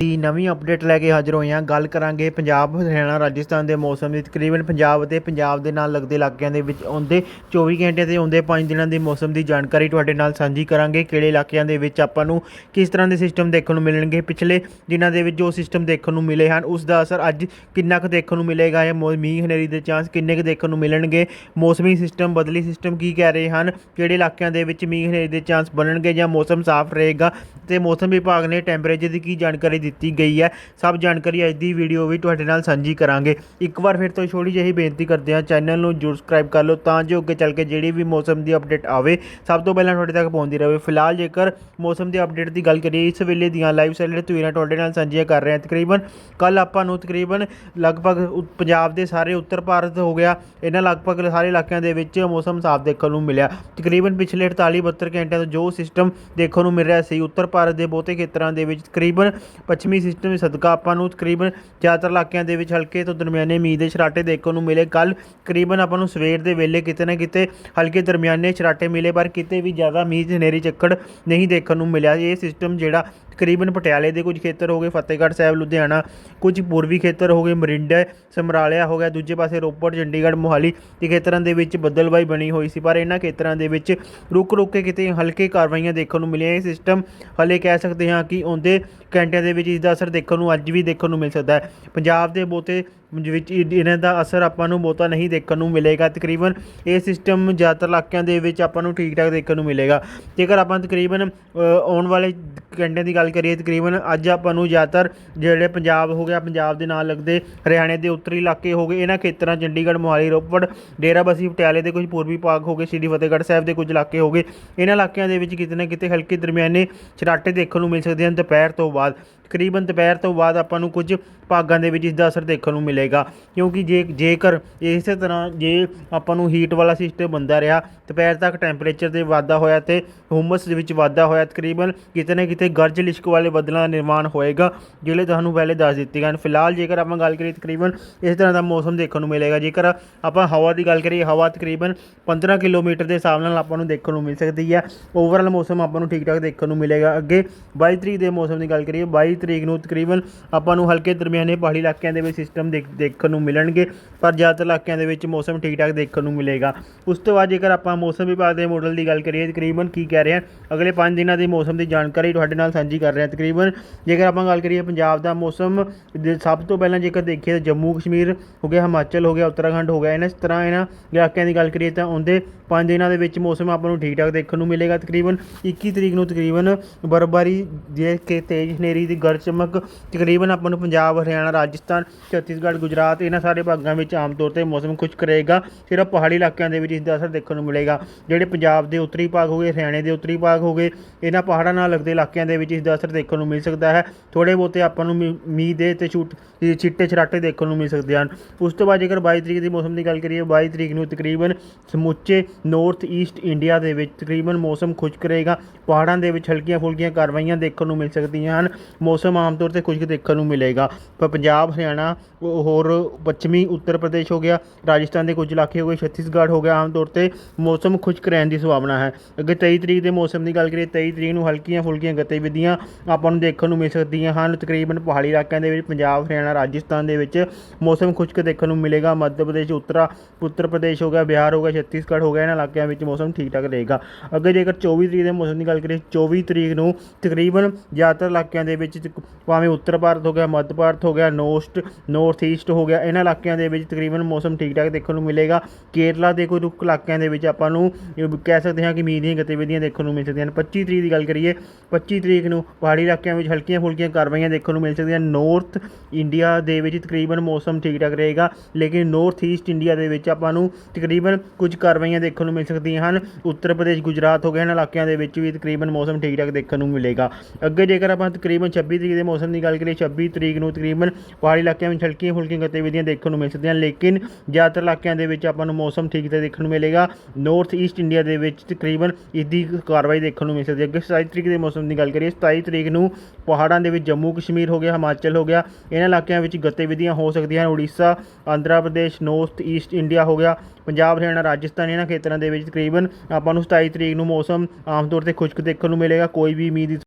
ਦੀ ਨਵੀਂ ਅਪਡੇਟ ਲੈ ਕੇ ਹਾਜ਼ਰ ਹੋਏ ਹਾਂ। ਗੱਲ ਕਰਾਂਗੇ ਪੰਜਾਬ, ਹਰਿਆਣਾ, ਰਾਜਸਥਾਨ ਦੇ ਮੌਸਮ ਦੀ। ਤਕਰੀਬਨ ਪੰਜਾਬ ਅਤੇ ਪੰਜਾਬ ਦੇ ਨਾਲ ਲੱਗਦੇ ਇਲਾਕਿਆਂ ਦੇ ਵਿੱਚ ਆਉਂਦੇ 24 ਘੰਟੇ ਤੇ ਆਉਂਦੇ 5 ਦਿਨਾਂ ਦੇ ਮੌਸਮ ਦੀ ਜਾਣਕਾਰੀ ਤੁਹਾਡੇ ਨਾਲ ਸਾਂਝੀ ਕਰਾਂਗੇ। ਕਿਹੜੇ ਇਲਾਕਿਆਂ ਦੇ ਵਿੱਚ ਆਪਾਂ ਨੂੰ ਕਿਸ ਤਰ੍ਹਾਂ ਦੇ ਸਿਸਟਮ ਦੇਖਣ ਨੂੰ ਮਿਲਣਗੇ? ਪਿਛਲੇ ਦਿਨਾਂ ਦੇ ਵਿੱਚ ਜੋ ਸਿਸਟਮ ਦੇਖਣ ਨੂੰ ਮਿਲੇ ਹਨ, ਉਸ ਦਾ ਅਸਰ ਅੱਜ ਕਿੰਨਾ ਕੁ ਦੇਖਣ ਨੂੰ ਮਿਲੇਗਾ? ਜਾਂ ਮੌ- ਮੀਂਹ, ਹਨੇਰੀ ਦੇ ਚਾਂਸ ਕਿੰਨੇ ਕੁ ਦੇਖਣ ਨੂੰ ਮਿਲਣਗੇ? ਮੌਸਮੀ ਸਿਸਟਮ ਬਦਲੀ ਸਿਸਟਮ ਕੀ ਕਹਿ ਰਹੇ ਹਨ? ਕਿਹੜੇ ਇਲਾਕਿਆਂ ਦੇ ਵਿੱਚ ਮੀਂਹ, ਹਨੇਰੀ ਦੇ ਚਾਂਸ ਬਣਨਗੇ ਜਾਂ ਮੌਸਮ ਸਾਫ਼ ਰਹੇਗਾ? ਤੇ ਮੌਸਮ ਵਿਭਾਗ ਨੇ ਟੈਂਪਰੇਚਰ ਦੀ ਕੀ ਜਾਣਕਾਰੀ ਦਿੱਤੀ ਗਈ ਹੈ। ਸਭ ਜਾਣਕਾਰੀ ਅੱਜ ਦੀ ਵੀਡੀਓ ਵੀ ਤੁਹਾਡੇ ਨਾਲ ਸਾਂਝੀ ਕਰਾਂਗੇ। ਇੱਕ ਵਾਰ ਫਿਰ ਤੋਂ ਛੋਟੀ ਜਿਹੀ ਬੇਨਤੀ ਕਰਦੇ ਹਾਂ, ਚੈਨਲ ਨੂੰ ਜਰੂਰ ਸਬਸਕ੍ਰਾਈਬ ਕਰ ਲਓ ਤਾਂ ਜੋ ਅੱਗੇ ਚੱਲ ਕੇ ਜਿਹੜੀ ਵੀ ਮੌਸਮ ਦੀ ਅਪਡੇਟ ਆਵੇ, ਸਭ ਤੋਂ ਪਹਿਲਾਂ ਤੁਹਾਡੇ ਤੱਕ ਪਹੁੰਚਦੀ ਰਹੇ। ਫਿਲਹਾਲ ਜੇਕਰ ਮੌਸਮ ਦੀ ਅਪਡੇਟ ਦੀ ਗੱਲ ਕਰੀਏ, ਇਸ ਵੇਲੇ ਦੀਆਂ ਲਾਈਵ ਸੈਲਰ ਤਸਵੀਰਾਂ ਤੁਹਾਡੇ ਨਾਲ ਸਾਂਝੀਆਂ ਕਰ ਰਹੇ ਹਾਂ, ਤਕਰੀਬਨ ਕੱਲ ਆਪਾਂ ਨੂੰ ਤਕਰੀਬਨ ਲਗਭਗ ਉ- ਪੰਜਾਬ ਦੇ ਸਾਰੇ ਉੱਤਰ ਭਾਰਤ ਹੋ ਗਿਆ। ਇਹਨਾਂ ਲਗਭਗ ਸਾਰੇ ਇਲਾਕਿਆਂ ਦੇ ਵਿੱਚ ਮੌਸਮ ਸਾਫ਼ ਦੇਖਣ ਨੂੰ ਮਿਲਿਆ। ਤਕਰੀਬਨ ਪਿਛਲੇ 48 72 ਘੰਟਿਆਂ ਤੋਂ ਜੋ ਸਿਸਟਮ ਦੇਖਣ ਨੂੰ ਮਿਲ ਰਿਹਾ ਸੀ, ਉੱਤਰ ਭਾਰਤ ਦੇ ਬਹੁਤੇ ਖੇਤਰਾਂ ਦੇ ਵਿੱਚ ਤਕਰੀਬਨ ਪੱਛਮੀ ਸਿਸਟਮ ਦੇ ਸਦਕਾ ਆਪਾਂ ਨੂੰ ਤਕਰੀਬਨ ਜ਼ਿਆਦਾਤਰ ਇਲਾਕਿਆਂ ਦੇ ਵਿੱਚ ਹਲਕੇ ਤੋਂ ਦਰਮਿਆਨੇ ਮੀਂਹ ਦੇ ਛਰਾਟੇ ਦੇਖਣ ਨੂੰ ਮਿਲੇ। ਕੱਲ ਤਕਰੀਬਨ ਆਪਾਂ ਨੂੰ ਸਵੇਰ ਦੇ ਵੇਲੇ ਕਿਤੇ ਨਾ ਕਿਤੇ ਹਲਕੇ ਦਰਮਿਆਨੇ ਛਰਾਟੇ ਮਿਲੇ, ਪਰ ਕਿਤੇ ਵੀ ਜ਼ਿਆਦਾ ਮੀਂਹ ਹਨੇਰੀ, ਚੱਕੜ ਨਹੀਂ ਦੇਖਣ ਨੂੰ ਮਿਲਿਆ। ਇਹ ਸਿਸਟਮ ਜਿਹੜਾ ਤਕਰੀਬਨ ਪਟਿਆਲੇ ਦੇ ਕੁਝ ਖੇਤਰ ਹੋ ਗਏ, ਫਤਿਹਗੜ੍ਹ ਸਾਹਿਬ, ਲੁਧਿਆਣਾ, ਕੁਝ ਪੂਰਬੀ ਖੇਤਰ ਹੋ ਗਏ, ਮਰਿੰਡਾ, ਸਮਰਾਲਿਆ ਹੋ ਗਿਆ, ਦੂਜੇ ਪਾਸੇ ਰੋਪੜ, ਚੰਡੀਗੜ੍ਹ, ਮੋਹਾਲੀ ਦੇ ਖੇਤਰਾਂ ਦੇ ਵਿੱਚ ਬੱਦਲਬਾਈ ਬਣੀ ਹੋਈ ਸੀ, ਪਰ ਇਹਨਾਂ ਖੇਤਰਾਂ ਦੇ ਵਿੱਚ ਰੁਕ ਰੁਕ ਕੇ ਕਿਤੇ ਹਲਕੇ ਕਾਰਵਾਈਆਂ ਦੇਖਣ ਨੂੰ ਮਿਲੀਆਂ। ਇਹ ਸਿਸਟਮ ਹਲੇ ਕਹਿ ਸਕਦੇ ਹਾਂ ਕਿ ਆਉਂਦੇ ਘੰਟਿਆਂ ਦੇ ਵਿੱਚ ਇਸ ਦਾ ਅਸਰ ਦੇਖਣ ਨੂੰ, ਅੱਜ ਵੀ ਦੇਖਣ ਨੂੰ ਮਿਲ ਸਕਦਾ ਹੈ। ਪੰਜਾਬ ਦੇ ਬਹੁਤੇ ਵਿੱਚ ਇਹਨਾਂ ਦਾ ਅਸਰ ਆਪਾਂ ਨੂੰ ਬਹੁਤਾ ਨਹੀਂ ਦੇਖਣ ਨੂੰ ਮਿਲੇਗਾ। ਤਕਰੀਬਨ ਇਹ ਸਿਸਟਮ ਜ਼ਿਆਦਾਤਰ ਇਲਾਕਿਆਂ ਦੇ ਵਿੱਚ ਆਪਾਂ ਨੂੰ ਠੀਕ ਠਾਕ ਦੇਖਣ ਨੂੰ ਮਿਲੇਗਾ। ਜੇਕਰ ਆਪਾਂ ਤਕਰੀਬਨ ਆਉਣ ਵਾਲੇ ਘੰਟਿਆਂ ਦੀ ਗੱਲ ਕਰੀਏ, ਤਕਰੀਬਨ ਅੱਜ ਆਪਾਂ ਨੂੰ ਜ਼ਿਆਦਾਤਰ ਜਿਹੜੇ ਪੰਜਾਬ ਹੋ ਗਿਆ, ਪੰਜਾਬ ਦੇ ਨਾਲ ਲੱਗਦੇ ਹਰਿਆਣੇ ਦੇ ਉੱਤਰੀ ਇਲਾਕੇ ਹੋ ਗਏ, ਇਹਨਾਂ ਖੇਤਰਾਂ ਚੰਡੀਗੜ੍ਹ, ਮੋਹਾਲੀ, ਰੋਪੜ, ਡੇਰਾਬੱਸੀ, ਪਟਿਆਲੇ ਦੇ ਕੁਝ ਪੂਰਬੀ ਭਾਗ ਹੋ ਗਏ, ਸ਼੍ਰੀ ਫਤਿਹਗੜ੍ਹ ਸਾਹਿਬ ਦੇ ਕੁਝ ਇਲਾਕੇ ਹੋ ਗਏ। ਇਹਨਾਂ ਇਲਾਕਿਆਂ ਦੇ ਵਿੱਚ ਕਿਤੇ ਨਾ ਕਿਤੇ ਹਲਕੇ ਦਰਮਿਆਨੇ ਛਰਾਟੇ ਦੇਖਣ ਨੂੰ ਮਿਲ ਸਕਦੇ ਹਨ ਦੁਪਹਿਰ ਤੋਂ ਬਾਅਦ। ਤਕਰੀਬਨ ਦੁਪਹਿਰ ਤੋਂ ਬਾਅਦ ਆਪਾਂ ਨੂੰ ਕੁਝ ਭਾਗਾਂ ਦੇ ਵਿੱਚ ਇਸ ਦਾ ਅਸਰ ਦੇਖਣ ਨੂੰ ਮਿਲੇਗਾ। ਕਿਉਂਕਿ ਜੇ, ਜੇਕਰ ਇਸੇ ਤਰ੍ਹਾਂ ਜੇ ਆਪਾਂ ਨੂੰ ਹੀਟ ਵਾਲਾ ਸਿਸਟਮ ਬੰਦਾ ਰਿਹਾ, ਦੁਪਹਿਰ ਤੱਕ ਟੈਂਪਰੇਚਰ ਦੇ ਵਾਧਾ ਹੋਇਆ ਤੇ ਹੁਮਸ ਦੇ ਵਿੱਚ ਵਾਧਾ ਹੋਇਆ, ਤਕਰੀਬਨ ਕਿਤੇ ਨਾ ਕਿਤੇ ਗਰਜ ਲਿਸ਼ਕ ਵਾਲੇ ਬੱਦਲਾਂ ਦਾ ਨਿਰਮਾਣ ਹੋਏਗਾ, ਜਿਹੜੇ ਤੁਹਾਨੂੰ ਪਹਿਲੇ ਦੱਸ ਦਿੱਤੇ ਗਏ ਹਨ। ਫਿਲਹਾਲ ਜੇਕਰ ਆਪਾਂ ਗੱਲ ਕਰੀਏ ਤਕਰੀਬਨ ਇਸ ਤਰ੍ਹਾਂ ਦਾ ਮੌਸਮ ਦੇਖਣ ਨੂੰ ਮਿਲੇਗਾ। ਜੇਕਰ ਆਪਾਂ ਹਵਾ ਦੀ ਗੱਲ ਕਰੀਏ, ਹਵਾ ਤਕਰੀਬਨ 15 ਕਿਲੋਮੀਟਰ ਦੇ ਹਿਸਾਬ ਨਾਲ ਆਪਾਂ ਨੂੰ ਦੇਖਣ ਨੂੰ ਮਿਲ ਸਕਦੀ ਹੈ। ਓਵਰਆਲ ਮੌਸਮ ਆਪਾਂ ਨੂੰ ਠੀਕ ਠਾਕ ਦੇਖਣ ਨੂੰ ਮਿਲੇਗਾ। ਅੱਗੇ 22 ਤਰੀਕ ਦੇ ਮੌਸਮ ਦੀ ਗੱਲ ਕਰੀਏ 22 ਤਰੀਕ ਨੂੰ ਤਕਰੀਬਨ ਆਪਾਂ ਨੂੰ ਹਲਕੇ ਦਰਮਿਆਨੇ ਪਹਾੜੀ ਇਲਾਕਿਆਂ ਦੇ ਵਿੱਚ ਸਿਸਟਮ ਦੇਖਣ ਨੂੰ ਮਿਲਣਗੇ, ਪਰ ਜ਼ਿਆਦਾਤਰ ਇਲਾਕਿਆਂ ਦੇ ਵਿੱਚ ਮੌਸਮ ਠੀਕ ਠਾਕ ਦੇਖਣ ਨੂੰ ਮਿਲੇਗਾ। ਉਸ ਤੋਂ ਬਾਅਦ ਜੇਕਰ ਆਪਾਂ ਮੌਸਮ ਵਿਭਾਗ ਦੇ ਮਾਡਲ ਦੀ ਗੱਲ ਕਰੀਏ, ਤਕਰੀਬਨ ਕੀ ਕਹਿ ਰਹੇ ਹਨ ਅਗਲੇ 5 ਦਿਨਾਂ ਦੇ ਮੌਸਮ ਦੀ ਜਾਣਕਾਰੀ ਤੁਹਾਡੇ ਨਾਲ ਸਾਂਝੀ ਕਰ ਰਹੇ ਹਾਂ। ਤਕਰੀਬਨ ਜੇਕਰ ਆਪਾਂ ਗੱਲ ਕਰੀਏ ਪੰਜਾਬ ਦਾ ਮੌਸਮ ਸਭ ਤੋਂ ਪਹਿਲਾਂ ਜੇਕਰ ਦੇਖੀਏ ਤਾਂ ਜੰਮੂ ਕਸ਼ਮੀਰ ਹੋ ਗਿਆ, ਹਿਮਾਚਲ ਹੋ ਗਿਆ, ਉੱਤਰਾਖੰਡ ਹੋ ਗਿਆ ਇਹਨਾਂ ਤਰ੍ਹਾਂ ਇਹਨਾਂ ਇਲਾਕਿਆਂ ਦੀ ਗੱਲ ਕਰੀਏ ਤਾਂ ਉਹਦੇ 5 ਦਿਨਾਂ ਦੇ ਵਿੱਚ ਮੌਸਮ ਆਪਾਂ ਨੂੰ ਠੀਕ ਠਾਕ ਦੇਖਣ ਨੂੰ ਮਿਲੇਗਾ। ਤਕਰੀਬਨ 21 ਤਰੀਕ ਨੂੰ ਤਕਰੀਬਨ ਬਰਫ਼ਬਾਰੀ, ਜੇ ਕਿ ਤੇਜ਼ ਹਨੇਰੀ ਦੀ ਗਰਜ ਚਮਕ ਤਕਰੀਬਨ ਆਪਾਂ ਨੂੰ ਪੰਜਾਬ, ਹਰਿਆਣਾ, ਰਾਜਸਥਾਨ, ਛੱਤੀਸਗੜ੍ਹ, ਗੁਜਰਾਤ ਇਹਨਾਂ ਸਾਰੇ ਭਾਗਾਂ ਵਿੱਚ ਆਮ ਤੌਰ ਤੇ ਮੌਸਮ ਖੁਸ਼ਕ ਰਹੇਗਾ। ਸਿਰਫ ਪਹਾੜੀ ਇਲਾਕਿਆਂ ਦੇ ਵਿੱਚ ਇਸ ਦਾ ਅਸਰ ਦੇਖਣ ਨੂੰ ਮਿਲੇਗਾ। ਜਿਹੜੇ ਪੰਜਾਬ ਦੇ ਉੱਤਰੀ ਭਾਗ ਹੋ ਗਏ, ਹਰਿਆਣੇ ਦੇ ਉੱਤਰੀ ਭਾਗ ਹੋ ਗਏ, ਇਹਨਾਂ ਪਹਾੜਾਂ ਨਾਲ ਲੱਗਦੇ ਇਲਾਕਿਆਂ ਦੇ ਵਿੱਚ ਇਸ ਦਾ ਅਸਰ ਦੇਖਣ ਨੂੰ ਮਿਲ ਸਕਦਾ ਹੈ। ਥੋੜੇ ਬਹੁਤੇ ਆਪਾਂ ਨੂੰ ਮੀ- ਮੀਂਹ ਦੇ ਤੇ ਛੂਟ ਇਹ ਛਿੱਟੇ ਛਰਾਟੇ ਦੇਖਣ ਨੂੰ ਮਿਲ ਸਕਦੇ ਹਨ। ਉਸ ਤੋਂ ਬਾਅਦ ਜੇਕਰ 22 ਤਰੀਕ ਦੀ ਮੌਸਮ ਦੀ ਗੱਲ ਕਰੀਏ 22 ਤਰੀਕ ਨੂੰ ਤਕਰੀਬਨ ਸਮੁੱਚੇ ਨਾਰਥ ਈਸਟ ਇੰਡੀਆ ਦੇ ਵਿੱਚ ਤਕਰੀਬਨ ਮੌਸਮ ਖੁਸ਼ਕ ਰਹੇਗਾ। ਪਹਾੜਾਂ ਦੇ ਵਿੱਚ ਹਲਕੀਆਂ ਫੁਲਕੀਆਂ ਕਾਰਵਾਈਆਂ ਦੇਖਣ ਨੂੰ ਮਿਲ ਸਕਦੀਆਂ ਹਨ। ਮੌਸਮ ਮੌਸਮ ਆਮ ਤੌਰ ਤੇ ਖੁਸ਼ਕ ਦੇਖਣ ਨੂੰ ਮਿਲੇਗਾ। ਪਰ ਪੰਜਾਬ, ਹਰਿਆਣਾ, ਹੋਰ ਪੱਛਮੀ, ਉੱਤਰ ਪ੍ਰਦੇਸ਼ ਹੋ ਗਿਆ, ਰਾਜਸਥਾਨ ਦੇ ਕੁਝ ਇਲਾਕੇ ਹੋ ਗਏ, ਛੱਤੀਸਗੜ੍ਹ ਹੋ ਗਿਆ, ਆਮ ਤੌਰ ਤੇ ਮੌਸਮ ਖੁਸ਼ਕ ਰਹਿਣ ਦੀ ਸੰਭਾਵਨਾ ਹੈ। ਅਗਰ 23 ਤਰੀਕ ਦੇ ਮੌਸਮ ਦੀ ਗੱਲ ਕਰੀਏ 23 ਤਰੀਕ ਨੂੰ ਹਲਕੀਆਂ ਫੁਲਕੀਆਂ ਗਤੀਵਿਧੀਆਂ ਆਪਾਂ ਨੂੰ ਦੇਖਣ ਨੂੰ ਮਿਲ ਸਕਦੀਆਂ ਹਨ। ਤਕਰੀਬਨ ਪਹਾੜੀ ਇਲਾਕਿਆਂ ਦੇ ਵਿੱਚ, ਪੰਜਾਬ, ਹਰਿਆਣਾ, ਰਾਜਸਥਾਨ ਦੇ ਵਿੱਚ ਮੌਸਮ ਖੁਸ਼ਕ ਦੇਖਣ ਨੂੰ ਮਿਲੇਗਾ। ਮੱਧ ਪ੍ਰਦੇਸ਼, ਉੱਤਰਾ, ਉੱਤਰ ਪ੍ਰਦੇਸ਼ ਹੋ ਗਿਆ, ਬਿਹਾਰ ਹੋ ਗਿਆ, ਛੱਤੀਸਗੜ੍ਹ ਹੋ ਗਿਆ, ਇਹਨਾਂ ਇਲਾਕਿਆਂ ਵਿੱਚ ਮੌਸਮ ਠੀਕ ਠਾਕ ਰਹੇਗਾ। ਅੱਗੇ ਜੇਕਰ 24 ਤਰੀਕ ਦੇ ਮੌਸਮ ਦੀ ਗੱਲ ਕਰੀਏ 24 ਤਰੀਕ ਨੂੰ ਤਕਰੀਬਨ ਜ਼ਿਆਦਾਤਰ ਇਲਾਕਿਆਂ ਦੇ ਵਿੱਚ ਭਾਵੇਂ ਉੱਤਰ ਭਾਰਤ ਹੋ ਗਿਆ, ਮੱਧ ਭਾਰਤ ਹੋ ਗਿਆ ਨੋਸਟ ਨਾਰਥ ਈਸਟ ਹੋ ਗਿਆ, ਇਹਨਾਂ ਇਲਾਕਿਆਂ ਦੇ ਵਿੱਚ ਤਕਰੀਬਨ ਮੌਸਮ ਠੀਕ ਠਾਕ ਦੇਖਣ ਨੂੰ ਮਿਲੇਗਾ। ਕੇਰਲਾ ਦੇ ਕੋਈ ਰੁੱਖ ਇਲਾਕਿਆਂ ਦੇ ਵਿੱਚ ਆਪਾਂ ਨੂੰ ਕਹਿ ਸਕਦੇ ਹਾਂ ਕਿ ਮੀਂਹ ਦੀਆਂ ਗਤੀਵਿਧੀਆਂ ਦੇਖਣ ਨੂੰ ਮਿਲ ਸਕਦੀਆਂ ਹਨ। 25 ਤਰੀਕ ਦੀ ਗੱਲ ਕਰੀਏ 25 ਤਰੀਕ ਨੂੰ ਪਹਾੜੀ ਇਲਾਕਿਆਂ ਵਿੱਚ ਹਲਕੀਆਂ ਫੁਲਕੀਆਂ ਕਾਰਵਾਈਆਂ ਦੇਖਣ ਨੂੰ ਮਿਲ ਸਕਦੀਆਂ ਹਨ। ਨਾਰਥ ਇੰਡੀਆ ਦੇ ਵਿੱਚ ਤਕਰੀਬਨ ਮੌਸਮ ਠੀਕ ਠਾਕ ਰਹੇਗਾ, ਲੇਕਿਨ ਨਾਰਥ ਈਸਟ ਇੰਡੀਆ ਦੇ ਵਿੱਚ ਆਪਾਂ ਨੂੰ ਤਕਰੀਬਨ ਕੁਝ ਕਾਰਵਾਈਆਂ ਦੇਖਣ ਨੂੰ ਮਿਲ ਸਕਦੀਆਂ ਹਨ। ਉੱਤਰ ਪ੍ਰਦੇਸ਼, ਗੁਜਰਾਤ ਹੋ ਗਏ ਇਹਨਾਂ ਇਲਾਕਿਆਂ ਦੇ ਵਿੱਚ ਵੀ ਤਕਰੀਬਨ ਮੌਸਮ ਠੀਕ ਠਾਕ ਦੇਖਣ ਨੂੰ ਮਿਲੇਗਾ। ਅੱਗੇ ਜੇਕਰ ਆਪਾਂ ਤਕਰੀਬਨ 26 ਤਰੀਕ ਦੇ ਮੌਸਮ ਦੀ ਗੱਲ ਕਰੀਏ 26 ਤਰੀਕ ਨੂੰ ਤਕਰੀਬਨ ਪਹਾੜੀ ਇਲਾਕਿਆਂ ਵਿੱਚ ਹਲਕੀਆਂ ਫੁਲਕੀਆਂ ਗਤੀਵਿਧੀਆਂ ਦੇਖਣ ਨੂੰ ਮਿਲ ਸਕਦੀਆਂ ਹਨ ਲੇਕਿਨ ਜ਼ਿਆਦਾਤਰ ਇਲਾਕਿਆਂ ਦੇ ਵਿੱਚ ਆਪਾਂ ਨੂੰ ਮੌਸਮ ਠੀਕ ਤੇ ਦੇਖਣ ਨੂੰ ਮਿਲੇਗਾ। ਨਾਰਥ ਈਸਟ ਇੰਡੀਆ ਦੇ ਵਿੱਚ ਤਕਰੀਬਨ ਇਸਦੀ ਕਾਰਵਾਈ ਦੇਖਣ ਨੂੰ ਮਿਲ ਸਕਦੀ ਹੈ। ਅੱਗੇ 27 ਤਰੀਕ ਦੇ ਮੌਸਮ ਦੀ ਗੱਲ ਕਰੀਏ 27 ਤਰੀਕ ਨੂੰ ਪਹਾੜਾਂ ਦੇ ਵਿੱਚ ਜੰਮੂ ਕਸ਼ਮੀਰ ਹੋ ਗਿਆ, ਹਿਮਾਚਲ ਹੋ ਗਿਆ, ਇਹਨਾਂ ਇਲਾਕਿਆਂ ਵਿੱਚ ਗਤੀਵਿਧੀਆਂ ਹੋ ਸਕਦੀਆਂ ਹਨ। Orissa, Andhra Pradesh north east India ਹੋ ਗਿਆ, ਪੰਜਾਬ, ਹਰਿਆਣਾ, ਰਾਜਸਥਾਨ, ਇਹਨਾਂ ਖੇਤਰਾਂ ਦੇ ਵਿੱਚ ਤਕਰੀਬਨ ਆਪਾਂ ਨੂੰ 27 ਤਰੀਕ ਨੂੰ ਮੌਸਮ ਆਮ ਤੌਰ ਤੇ ਖੁਸ਼ਕ ਦੇਖਣ ਨੂੰ ਮਿਲੇਗਾ। ਕੋਈ ਵੀ ਉਮੀਦ